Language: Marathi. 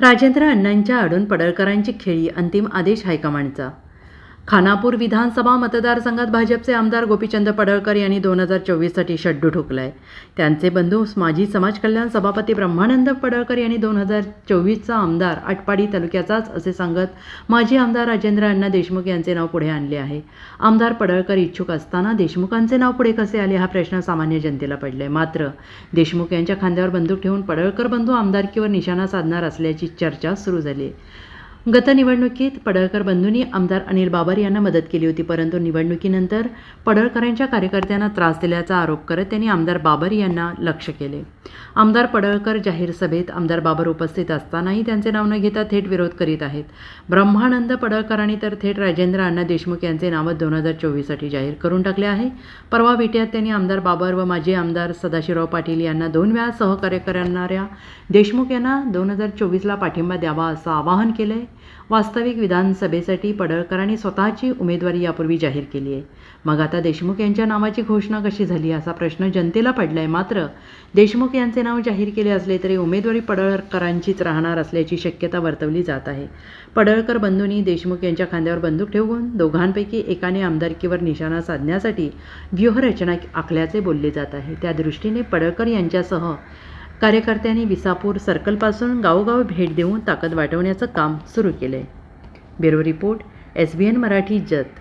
राजेंद्र अण्णांच्या आडून पडळकरांची खेळी अंतिम आदेश हायकमांडचा. खानापूर विधानसभा मतदारसंघात भाजपचे आमदार गोपीचंद पडळकर यांनी दोन हजार चोवीससाठी शड्डू ठोकलाय. त्यांचे बंधू माजी समाज कल्याण सभापती ब्रह्मानंद पडळकर यांनी दोन हजार चोवीसचा आमदार आटपाडी तालुक्याचाच असे सांगत माजी आमदार राजेंद्र अण्णा देशमुख यांचे नाव पुढे आणले आहे. आमदार पडळकर इच्छुक असताना देशमुखांचे नाव पुढे कसे आले हा प्रश्न सामान्य जनतेला पडलाय. मात्र देशमुख यांच्या खांद्यावर बंदूक ठेवून पडळकर बंधू आमदारकीवर निशाणा साधणार असल्याची चर्चा सुरू झाली आहे. गत निवडणुकीत पडळकर बंधूंनी आमदार अनिल बाबर यांना मदत केली होती परंतु निवडणुकीनंतर पडळकरांच्या कार्यकर्त्यांना त्रास दिल्याचा आरोप करत त्यांनी आमदार बाबर यांना लक्ष केले. आमदार पडळकर जाहीर सभेत आमदार बाबर उपस्थित असतानाही त्यांचे नाव न घेता थेट विरोध करीत आहेत. ब्रह्मानंद पडळकरांनी तर थेट राजेंद्र अण्णा देशमुख यांचे नावं दोन हजार चोवीससाठी जाहीर करून टाकले आहे. परवा विट्यात त्यांनी आमदार बाबर व माजी आमदार सदाशिवराव पाटील यांना दोन वेळा सहकार्य करणाऱ्या देशमुख यांना दोन हजार चोवीसला पाठिंबा द्यावा असं आवाहन केलं आहे वास्तविक विधानसभेसाठी पडळकरांनी स्वतःची उमेदवारी यापूर्वी जाहीर केली आहे. मग आता देशमुख यांच्या नावाची घोषणा कशी झाली असा प्रश्न जनतेला पडला आहे मात्र देशमुख यांचे नाव जाहीर केले असले तरी उमेदवारी पडळकरांचीच राहणार असल्याची शक्यता वर्तवली जात आहे. पडळकर बंधूंनी देशमुख यांच्या खांद्यावर बंदूक ठेवून दोघांपैकी एकाने आमदारकीवर निशाणा साधण्यासाठी व्यूहरचना आखल्याचे बोलले जात आहे. त्या दृष्टीने पडळकर यांच्यासह कार्यकर्त्यांनी विसापूर सर्कलपासून गावोगाव भेट देऊन ताकद वाटवण्याचं काम सुरू केलं आहे bureau report S B N Marathi Jath.